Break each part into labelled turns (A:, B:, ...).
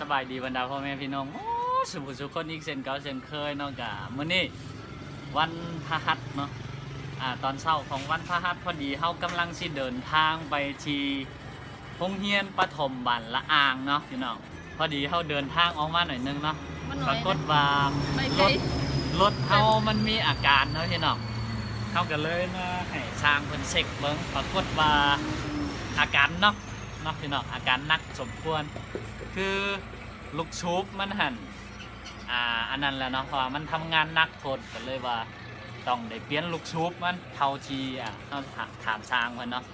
A: สบายดีบรรดาพ่อแม่พี่น้องโอ้สุขสุขคนอีกเช่นเก่าเช่นเคยเนาะกะมื้อนี้วันพฤหัสเนาะอ่าตอนเช้าของวันพฤหัสพอดีเฮากำลังสิเดินทางไปที่โรงเรียนปฐมบ้านละอ่างเนาะพี่น้องพอดีเฮาเดินทางออกมาหน่อยนึงเนาะ
B: มันน้
A: ป
B: อย
A: รากฏ
B: นะ
A: ว่า
B: ไม่
A: ร
B: ใช่
A: ถรถเฮามันมีอาการเนาะพี่น้องเฮาก็เลยมาให้ช่างเพิ่นเช็คเบิ่งปรากฏว่าอาการเนาะ เนาะพี่น้องอาการหนักสมควร คือลูกชุบมันหันอ่าอันนั้นแหละเนาะเพราะว่ามันทำงานหนักโทษก็เลยว่าต้องได้เปลี่ยนลูกชุบมันเท่าทีอะต้องถามถามช่างมันเนาะ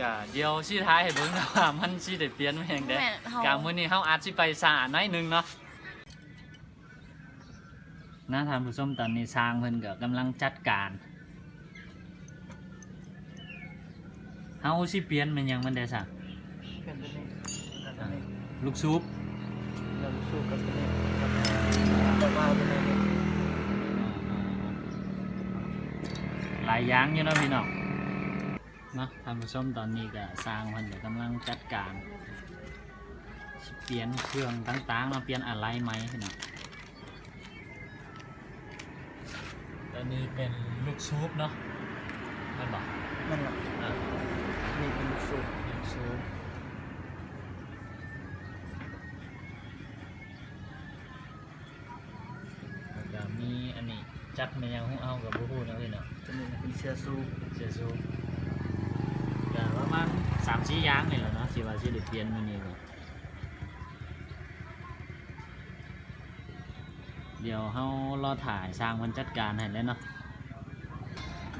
A: ก็เดี๋ยวชี้ท้ายให้เบิ่งนะว่ามันสิได้เปลี่ยนแม่งเด้
B: แม่เฮาก
A: ลางมื้อนี้เฮาอาจสิไปสาหน่อยหนึงเนาะนะท่านผู้ชมตอนนี้ช้างเพิ่นก็กำลังจัดการ เฮาสิเปลี่ยนมันหยังมันได้ซะ
C: เป็นตัวนี้กับตัวนี้
A: ลูกชุบ
C: เราสู้กับตัวนี้กับจะมาตัวนี้
A: หลายอย่างอยู่เนาะพี่น้องเนาะท่านผู้ชมตอนนี้ก็สร้างเพิ่นก็กำลังจัดการสิเปลี่ยนเครื่องต่างๆเนาะเปลี่ยนอะไรไหมพี่น้องตอนนี้เป็นลูกชุบเนาะไม่นบอก
C: นั่นแหละ
A: อะ
C: นี่เป็นสู้
A: ลูกชุบแล้วก็มีอันนี้จัดมายังหูเอากับบูฮูเนาะพี่น้อง
C: ตัวนี้เป็นเสื้อสู้
A: เสียสูแต่ประมาณสามสี่อย่างนี่แหละเนาะสิว่าสิได้เปลี่ยนมื้อนี้ก็เดี๋ยวเฮารอถ่ายสร้างเพิ่นจัดการให้แล้วเนาะ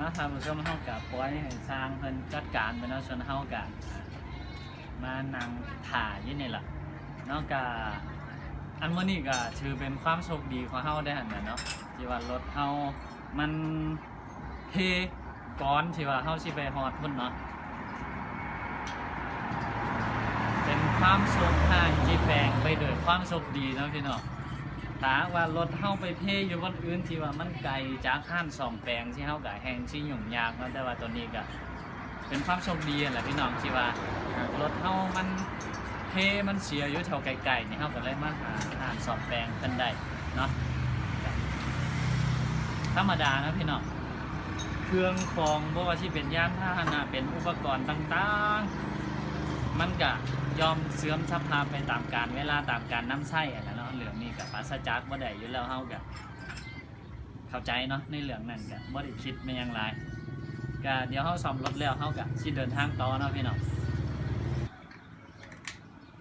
A: มาทำช่วงเฮากับปล่อยให้สร้างเพิ่นจัดการไปเนาะส่วนเฮากับมานั่งถ่ายยู่นี่ล่ะเนากอันมื้อนี้ก็ถือเป็นความโชคดีของเฮาได้หันนะเนาะที่ว่ารถเฮามันเทก้อนที่ว่าเฮาสิไปฮอดพุ่นเนาะเป็นความโชคร้ายที่แฝงไปด้วยความโชคดีเนาะพี่น้อง ถาว่ารถเฮาไปเพอยู่บนอื่นที่ว่ามันไกลจากห้านสองแปลงที่เฮาก็แห่งที่ยุ่งยากเนาะแต่ว่าตัวนี้ก็เป็นความโชคดีแหละพี่น้องที่ว่ารถเฮามันเพมันเสียอยู่แถวไกลๆนี่เฮาก็เลยมาหาห้านสองแปลงกันได้เนาะธรรมดานะพี่น้องเครื่องของบ่ว่าที่เป็นย่านพาหนะเป็นอุปกรณ์ต่างๆ มันก็ยอมเสื่อมสภาพไปตามกาลเวลาตามการน้ำไส้อะนะเนะเรื่องนี้ กับปราศจากบ่ได้อยู่แล้วเฮาก็เข้าใจเนาะในเรื่องนั้นก็บ่ได้คิดไม่ยังไรก็เดี๋ยวเฮาซ่อมรถแล้วเฮาก็สิเดินทางต่อเนาะพี่น้อง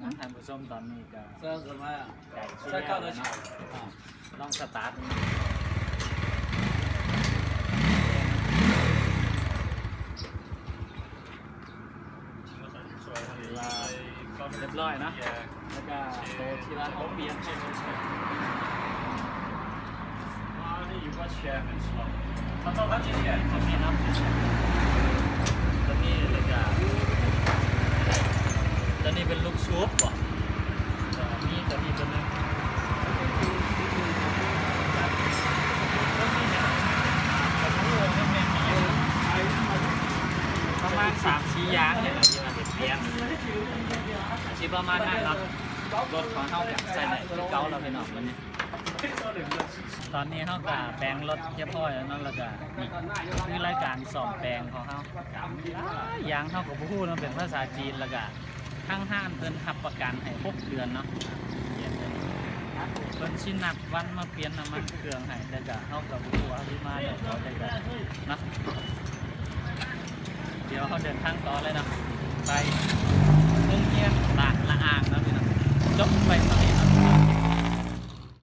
A: นะท่านผู้ชมตอนนี้ก็
C: เสื้อส่วนมาก
A: ไก่สุด
C: ใช้
A: แล้ว
C: เก้าตัว
A: เนาะอ่าลองสตาร์ท เรียบร้อยนะแล้วก็โตที่ร้านเขาเปลี่ยนใราที่อยู่
D: ว่าแชร์
A: เป็นสอตเขาต้องรับแชร์เขามีน้ำแชร์ตอนนี้เลยก็ตอนนี้เป็นลูกชุบะมประมาณสามชี้ยางเนี่ย เสียนอาชีพประมาณนั้นเนาะรถของเขากับใส่ไหนเก่าเราไปหน่อยวันนี้ ตอนนี้เขาก็แปลงรถเรียบร้อแล้วนั่นล้วก็นี่คือรายการสอบแปลงของเขายางเขากับผู้เนาเป็นภาษาจีนแล้วก็ข้างห้านเพิ่นหับประกันให้หกเดือนเนาะเปลี่ยนเลยเพิ่นชินับวันมาเปลี่ยนน้ำมันเครื่องให้แต่ก็เขากับผู้ว่าที่มาเดี๋ยวเขาจะกันนะเดี๋ยวเขาเดินทางต่อเลยนะ ไปเรื่องเงี้ยหลากละอ่างนะพี่นะจบไปตอนนี้นะ